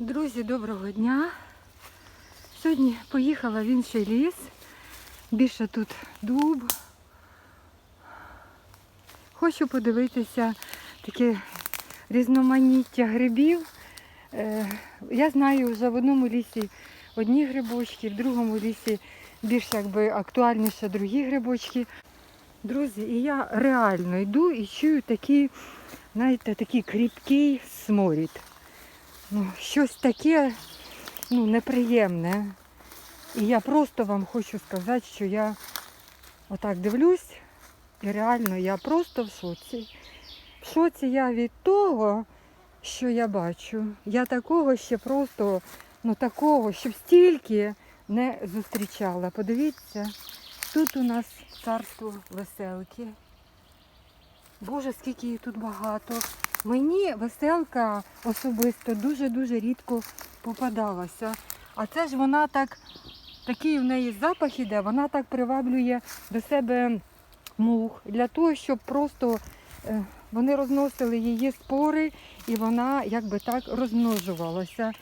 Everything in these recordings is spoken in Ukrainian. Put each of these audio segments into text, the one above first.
Друзі, доброго дня. Сьогодні поїхала в інший ліс. Більше тут дуб. Хочу подивитися таке різноманіття грибів. Е, Я знаю, вже в одному лісі одні грибочки, в другому лісі більш якби актуальніше другі грибочки. Друзі, і я реально йду і чую такий, знаєте, такий кріпкий сморід. Ну, щось таке ну, неприємне. І я просто вам хочу сказати, що я отак дивлюсь, і реально я просто в шоці. В шоці я від того, що я бачу. Я такого ще просто, ну такого, щоб стільки не зустрічала. Подивіться, тут у нас царство веселки. Боже, скільки їх тут багато. Мені веселка особисто дуже-дуже рідко попадалася. А це ж вона так, такий в неї запах іде, вона так приваблює до себе мух для того, щоб просто е, вони розносили її спори і вона якби так розмножувалася.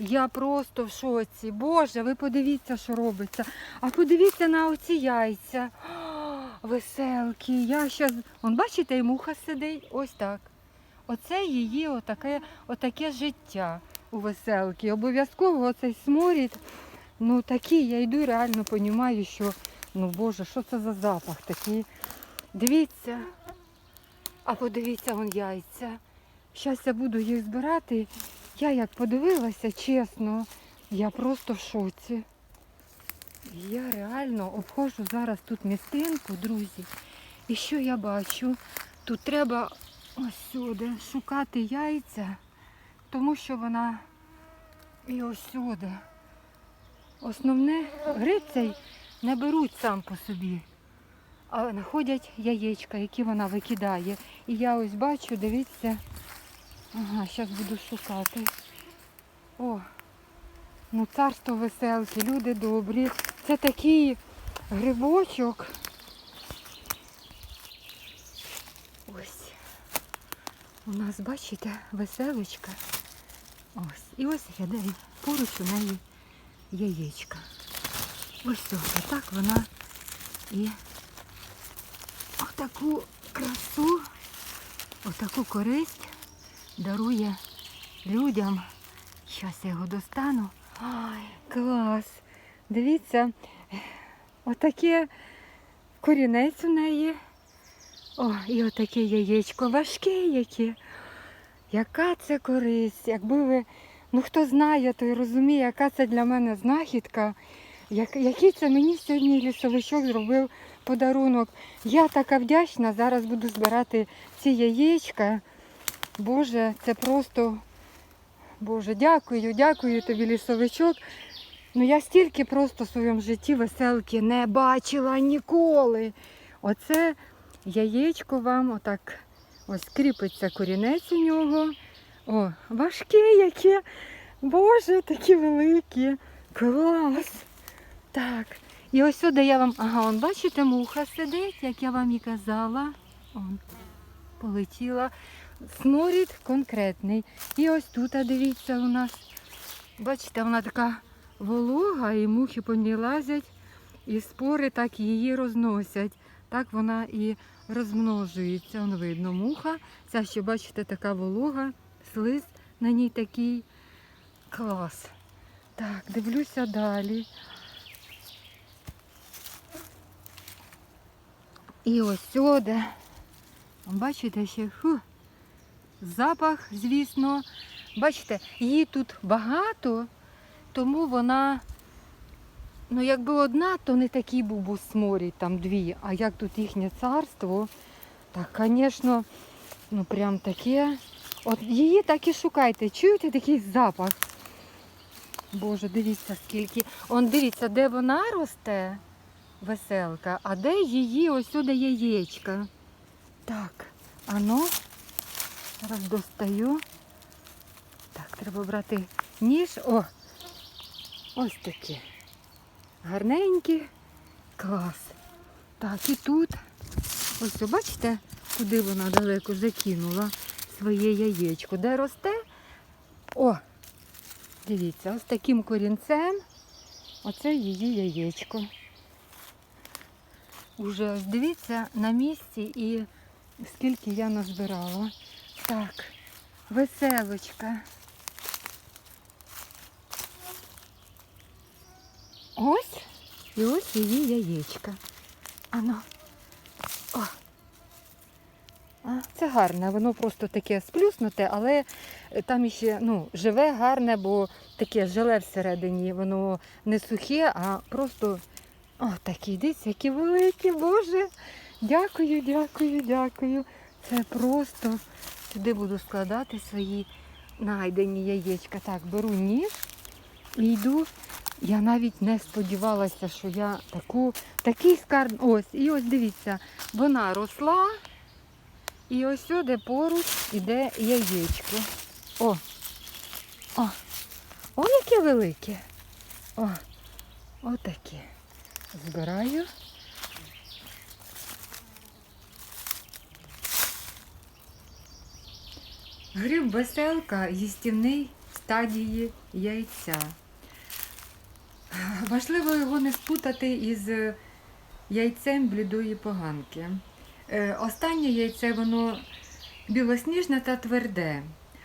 Я просто в шоці. Боже, ви подивіться, що робиться. А подивіться на оці яйця. Веселки. Я щас... Вон, бачите, і муха сидить. Ось так. Оце її отаке, отаке життя у веселки. Обов'язково оцей сморід. Ну такий, я йду реально розумію, що ну Боже, що це за запах такий. Дивіться. А подивіться вон яйця. Зараз я буду їх збирати. Я як подивилася, чесно, я просто в шоці. Я реально обходжу зараз тут містинку, друзі. І що я бачу? Тут треба ось сюди шукати яйця, тому що вона і ось сюди. Основне, гриб цей не беруть сам по собі, а знаходять яєчка, які вона викидає. І я ось бачу, дивіться, ага, зараз буду шукати. О, ну царство веселки, люди добрі. Це такий грибочок. Ось. У нас, бачите, веселочка. Ось. І ось ряде поруч у неї яєчка. Ось ось так вона і отаку красу, отаку користь дарує людям. Зараз я його достану. Ай, клас! Дивіться, отаке корінець у неї. О, і отаке яєчко важке яке. Яка це користь? Якби ви, ну хто знає, той розуміє, яка це для мене знахідка, як, який це мені сьогодні лісовичок зробив подарунок. Я така вдячна, зараз буду збирати ці яєчка. Боже, це просто, Боже, дякую, дякую тобі, лісовичок. Ну я стільки просто в своєму житті веселки не бачила ніколи. Оце яєчко вам отак ось кріпиться корінець у нього. О, важке яке. Боже, такі великі. Клас. Так. І ось сюди я вам, ага, он, бачите, муха сидить, як я вам і казала. Он, полетіла. Сморід конкретний. І ось тут, а дивіться, у нас. Бачите, вона така волога, і мухи по ній лазять, і спори так її розносять. Так вона і розмножується. Он видно, муха. Ця ще, бачите, така волога, слиз на ній такий. Клас. Так, дивлюся далі. І ось сюди. Бачите, ще фу, запах, звісно. Бачите, її тут багато, тому вона, ну якби одна, то не такий був би сморід, там дві. А як тут їхнє царство, так, звісно, ну прям таке. От її так і шукайте. Чуєте такий запах? Боже, дивіться скільки. Он дивіться, де вона росте, веселка, а де її ось сюди яєчка. Так, ано, зараз достаю. Так, треба брати ніж. О! Ось такі. Гарненькі. Клас. Так, і тут. Ось, бачите, куди вона далеко закинула своє яєчко. Де росте? О! Дивіться, ось таким корінцем. Оце її яєчко. Уже ось дивіться на місці і скільки я назбирала. Так, веселочка. Ось і ось її яєчка. Ано. О. А, це гарне, воно просто таке сплюснуте, але там іще ну, живе гарне, бо таке желе всередині, воно не сухе, а просто о, такі, дивіться, які великі, Боже. Дякую, дякую, дякую. Це просто сюди буду складати свої найдені яєчка. Так, беру ніж і йду. Я навіть не сподівалася, що я таку, такий скарб. Ось, і ось дивіться, вона росла. І ось сюди поруч іде яєчко. О! О! О, яке велике. О! Отаке. Збираю. Гриб веселка їстівний стадії яйця. Важливо його не спутати із яйцем блідої поганки. Е, Останнє яйце воно білосніжне та тверде.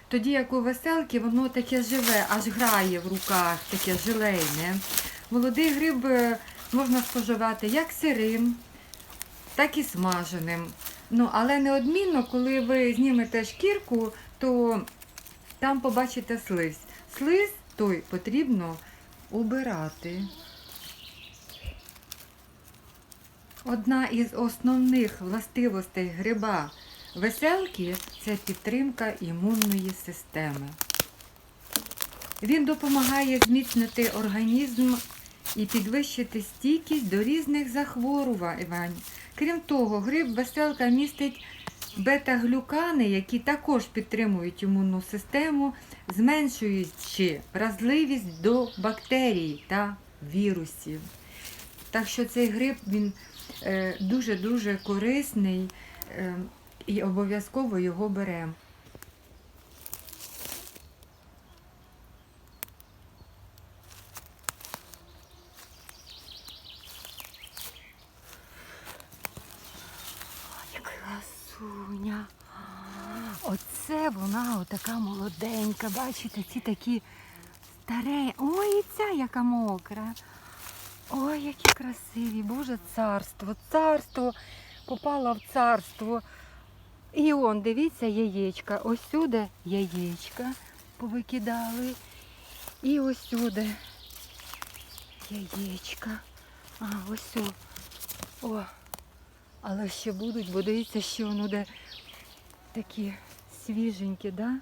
Тоді як у веселки воно таке живе, аж грає в руках, таке жилейне. Молодий гриб е, можна споживати як сирим, так і смаженим. Ну, але неодмінно, коли ви знімете шкірку, то там побачите слизь. Слизь той потрібно убирати. Одна із основних властивостей гриба веселки це підтримка імунної системи. Він допомагає зміцнити організм і підвищити стійкість до різних захворювань. Крім того, гриб веселка містить бета-глюкани, які також підтримують імунну систему, зменшуючи вразливість до бактерій та вірусів. Так що цей гриб він е, дуже-дуже корисний е, і обов'язково його беремо. Яка красуня. Оце отака молоденька. Бачите, ці такі старе. Ой, і ця яка мокра. Ой, які красиві, Боже, царство, царство попала в царство. І он, дивіться, яєчка. Ось сюди яєчка повикидали. І ось сюди яєчка. А, ось о. О. Але ще будуть, бо дивіться, що воно де такі свіженькі, да?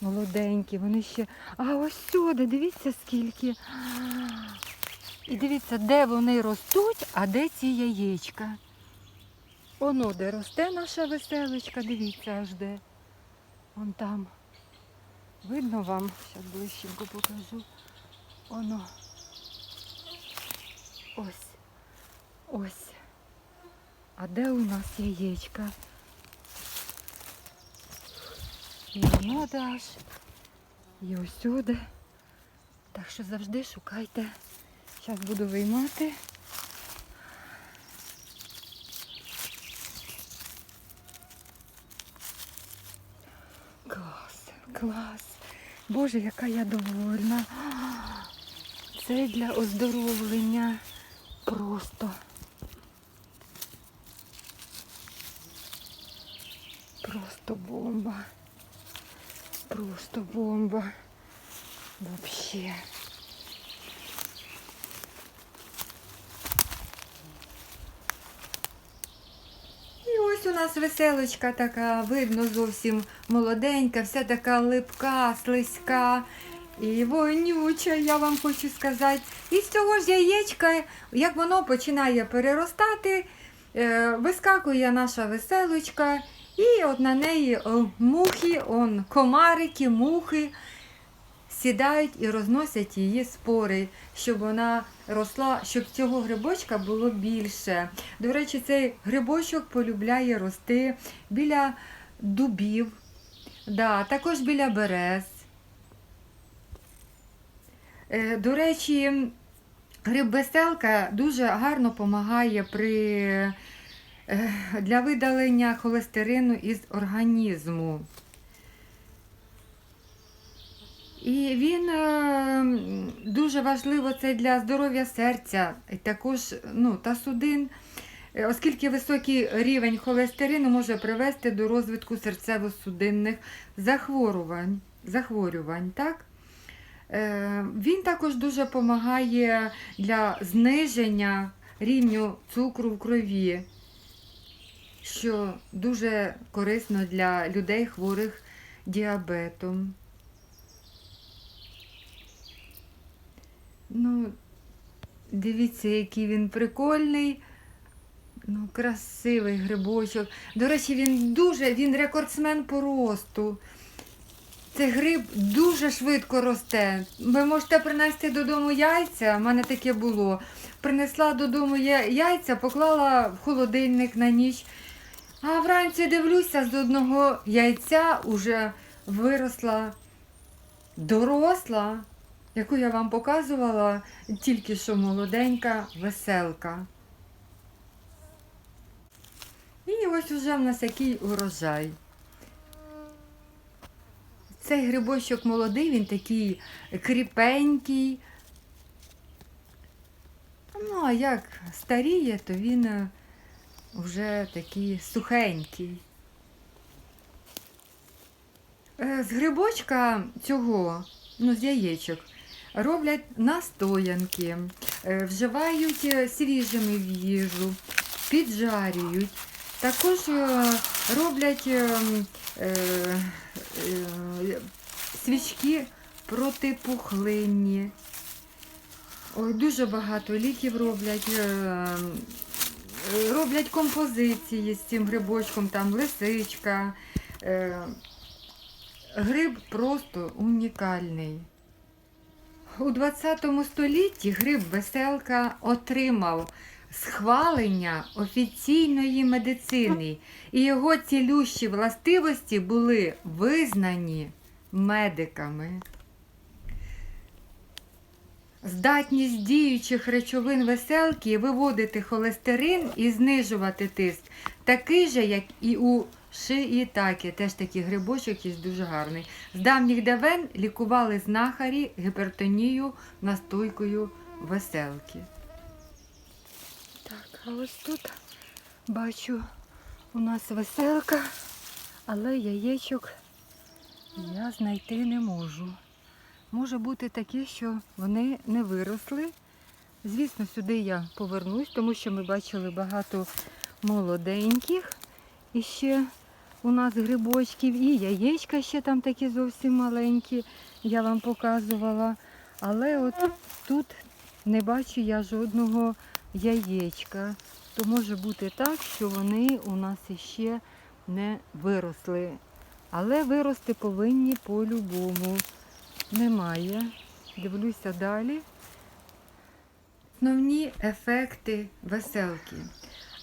молоденькі. Вони ще. А ось сюди, дивіться скільки. І дивіться, де вони ростуть, а де ці яєчка. Оно, де росте наша веселочка, дивіться аж де. Вон там. Видно вам? Зараз ближченько покажу. Оно. Ось. Ось. А де у нас яєчка? І воно даш. І ось сюди. Так що завжди шукайте. Зараз буду виймати. Клас, клас. Боже, яка я довольна. Це для оздоровлення. Просто бомба. Просто бомба. Вообще. І ось у нас веселочка така, видно зовсім молоденька, вся така липка, слизька і вонюча, я вам хочу сказати. І з цього ж яєчка, як воно починає переростати, е, вискакує наша веселочка, і от на неї мухи, он, комарики, мухи сідають і розносять її спори, щоб вона росла, щоб цього грибочка було більше. До речі, цей грибочок полюбляє рости біля дубів, да, також біля берез. Е, До речі, гриб веселка дуже гарно допомагає при, для видалення холестерину із організму. І він е, дуже важливо це для здоров'я серця, і також ну, та судин, е, оскільки високий рівень холестерину може привести до розвитку серцево-судинних захворювань. захворювань так? Е, Він також дуже допомагає для зниження рівню цукру в крові, що дуже корисно для людей, хворих діабетом. Ну, дивіться, який він прикольний. Ну, красивий грибочок. До речі, він дуже, він рекордсмен по росту. Цей гриб дуже швидко росте. Ви можете принести додому яйця, в мене таке було. Принесла додому яйця, поклала в холодильник на ніч. А вранці дивлюся, з одного яйця вже виросла доросла, яку я вам показувала, тільки що молоденька веселка. І ось уже в нас який урожай. Цей грибочок молодий, він такий кріпенький. Ну, а як старіє, то він е, вже такий сухенький. Е, З грибочка цього, ну, з яєчок, роблять настоянки, е, вживають е, свіжими в їжу, піджарюють. Також роблять е, е, е, свічки протипухлинні. Ой, дуже багато ліків роблять. Роблять композиції з цим грибочком, там лисичка. е, Гриб просто унікальний. У 20 столітті гриб веселка отримав схвалення офіційної медицини, і його цілющі властивості були визнані медиками. Здатність діючих речовин веселки виводити холестерин і знижувати тиск, такий же, як і у шиїтакі, теж такий грибочок є дуже гарний. З давніх давен лікували знахарі гіпертонію настойкою веселки. Так, а ось тут бачу у нас веселка, але яєчок я знайти не можу. Може бути таке, що вони не виросли. Звісно, сюди я повернусь, тому що ми бачили багато молоденьких. І ще у нас грибочків і яєчка ще там такі зовсім маленькі, я вам показувала. Але от тут не бачу я жодного яєчка. То може бути так, що вони у нас іще не виросли. Але вирости повинні по-любому. Немає. Дивлюся далі. Основні ефекти веселки.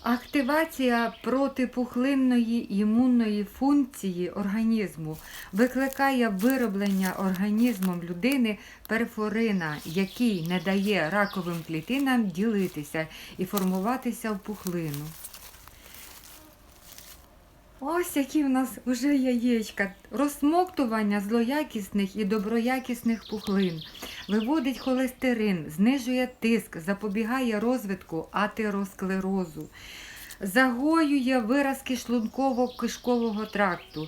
Активація протипухлинної імунної функції організму викликає вироблення організмом людини перфорина, який не дає раковим клітинам ділитися і формуватися в пухлину. Ось які в нас вже яєчка. Розсмоктування злоякісних і доброякісних пухлин, виводить холестерин, знижує тиск, запобігає розвитку атеросклерозу, загоює виразки шлунково-кишкового тракту,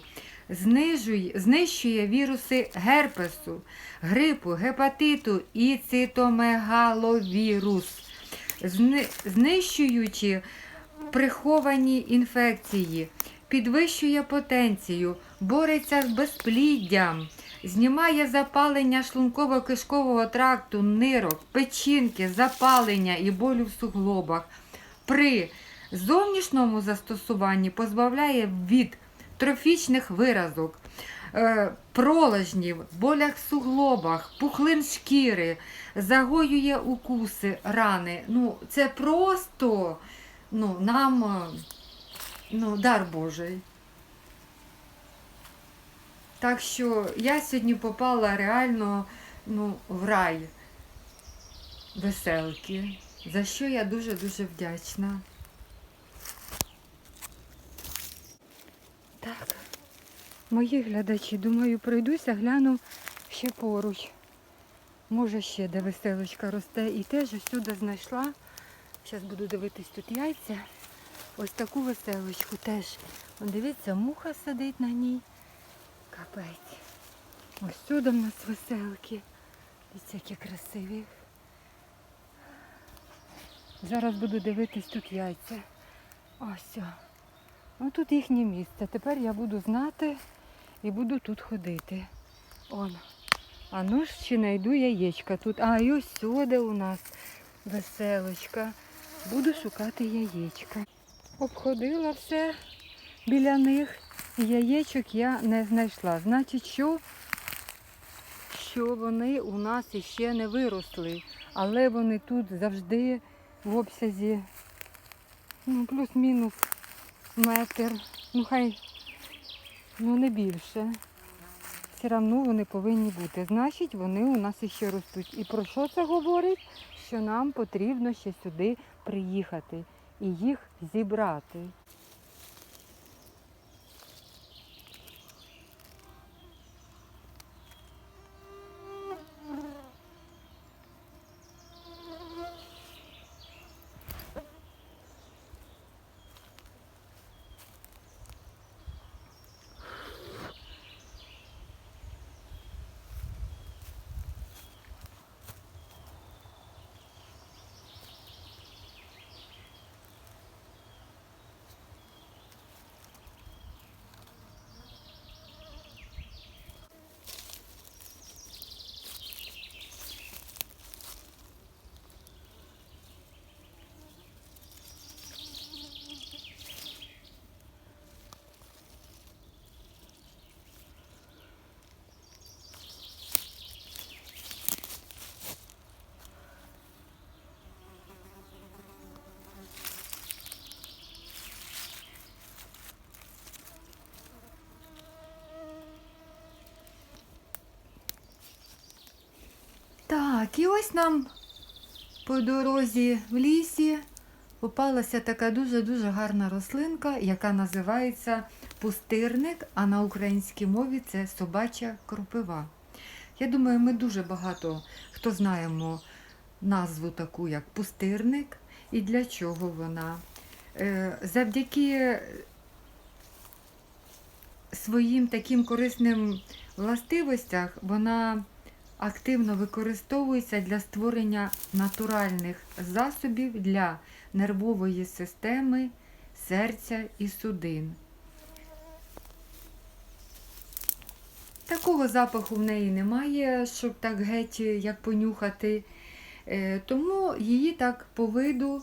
знижує, знищує віруси герпесу, грипу, гепатиту і цитомегаловірус, зни- знищуючи приховані інфекції, підвищує потенцію, бореться з безпліддям, знімає запалення шлунково-кишкового тракту, нирок, печінки, запалення і болю в суглобах. При зовнішньому застосуванні позбавляє від трофічних виразок, е, пролежнів, болях в суглобах, пухлин шкіри, загоює укуси, рани. Ну, це просто ну, нам е, ну, дар Божий. Так що я сьогодні попала реально ну, в рай. веселки, за що я дуже-дуже вдячна. Так, мої глядачі, думаю, пройдуся, гляну ще поруч. Може ще де веселочка росте. І теж сюди знайшла. Зараз буду дивитись тут яйця. Ось таку веселочку теж. Вон, дивіться, муха сидить на ній. Капець. Ось сюди в нас веселки. Дивіться, які красиві. Зараз буду дивитись тут яйця. Ось. о. Ну тут їхнє місце. Тепер я буду знати і буду тут ходити. Он. А ну ж чи знайду яєчка тут. А, і ось сюди у нас веселочка. Буду шукати яєчка. Обходила все біля них. Яєчок я не знайшла. Значить, що, що вони у нас іще не виросли. Але вони тут завжди в обсязі ну, плюс-мінус метр. Ну хай ну не більше. Все одно вони повинні бути. Значить, вони у нас іще ростуть. І про що це говорить? Що нам потрібно ще сюди приїхати і їх зібрати. Так, і ось нам по дорозі в лісі попалася така дуже-дуже гарна рослинка, яка називається пустирник, а на українській мові це собача кропива. Я думаю, ми дуже багато хто знаємо назву таку, як пустирник, і для чого вона. Е, Завдяки своїм таким корисним властивостях вона активно використовується для створення натуральних засобів для нервової системи, серця і судин. Такого запаху в неї немає, щоб так геть як понюхати. Е, Тому її так по виду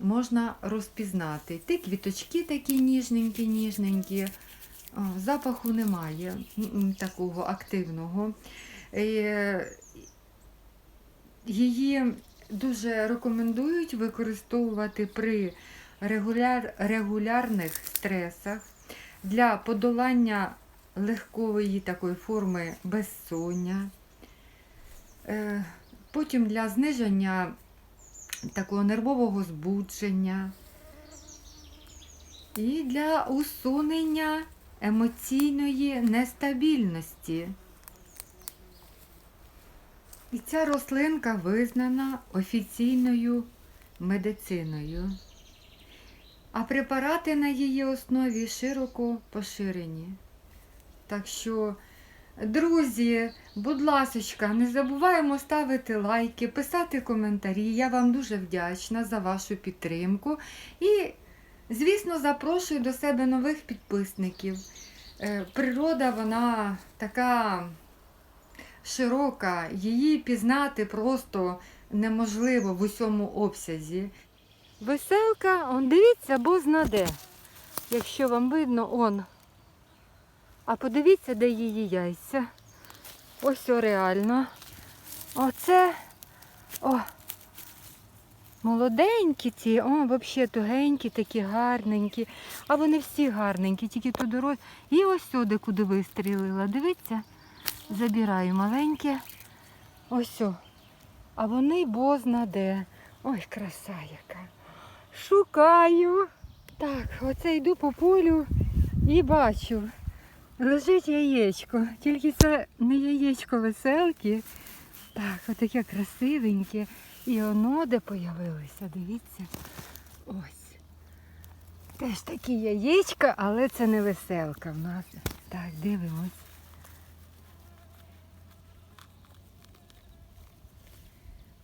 можна розпізнати. Ті квіточки такі ніжненькі, ніжненькі. Запаху немає такого активного. Е, Її дуже рекомендують використовувати при регуляр, регулярних стресах для подолання легкової такої форми безсоння, Е, потім для зниження такого нервового збудження і для усунення емоційної нестабільності. І ця рослинка визнана офіційною медициною. А препарати на її основі широко поширені. Так що, друзі, будь ласочка, не забуваємо ставити лайки, писати коментарі. Я вам дуже вдячна за вашу підтримку. І, звісно, запрошую до себе нових підписників. Е, Природа, вона така широка, її пізнати просто неможливо в усьому обсязі. Веселка, он дивіться, бо знаде. Якщо вам видно, он. А подивіться, де її яйця. Ось о, реально. Оце. О. Молоденькі ці, о, взагалі тугенькі, такі гарненькі. А вони всі гарненькі, тільки то дорослі. І ось сюди, куди вистрілила. Дивіться. Забираю маленьке. Ось. о. а вони бозна де. Ой, краса яка. Шукаю. Так, оце йду по полю і бачу. Лежить яєчко. Тільки це не яєчко веселки. Так, отаке красивеньке. І воно де появилося, дивіться. Ось. Теж такі яєчка, але це не веселка в нас. Так, дивимось.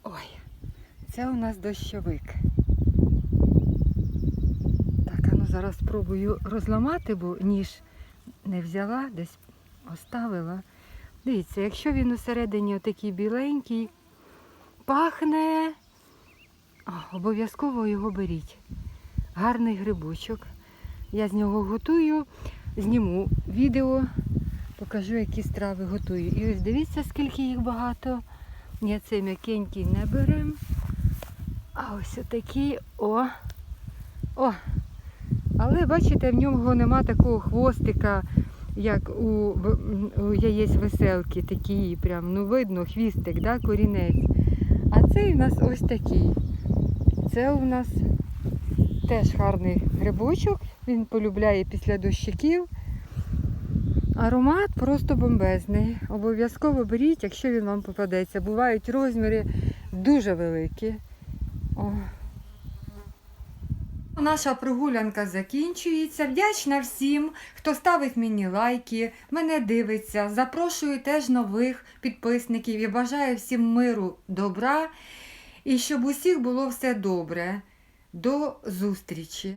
Ой, це у нас дощовик. Так, а ну зараз спробую розламати, бо ніж не взяла, десь оставила. Дивіться, якщо він усередині отакий біленький, пахне, обов'язково його беріть. Гарний грибочок. Я з нього готую, зніму відео, покажу, які страви готую. І ось дивіться, скільки їх багато. Ні, цей м'якенький не беремо. А ось отакий, о, о. Але бачите, в нього нема такого хвостика, як у, у яєць веселки, такий прям, ну видно, хвістик, да, корінець. А цей у нас ось такий. Це у нас теж гарний грибочок. Він полюбляє після дощиків. Аромат просто бомбезний. Обов'язково беріть, якщо він вам попадеться. Бувають розміри дуже великі. О. Наша прогулянка закінчується. Вдячна всім, хто ставить мені лайки, мене дивиться. Запрошую теж нових підписників і бажаю всім миру, добра і щоб усіх було все добре. До зустрічі!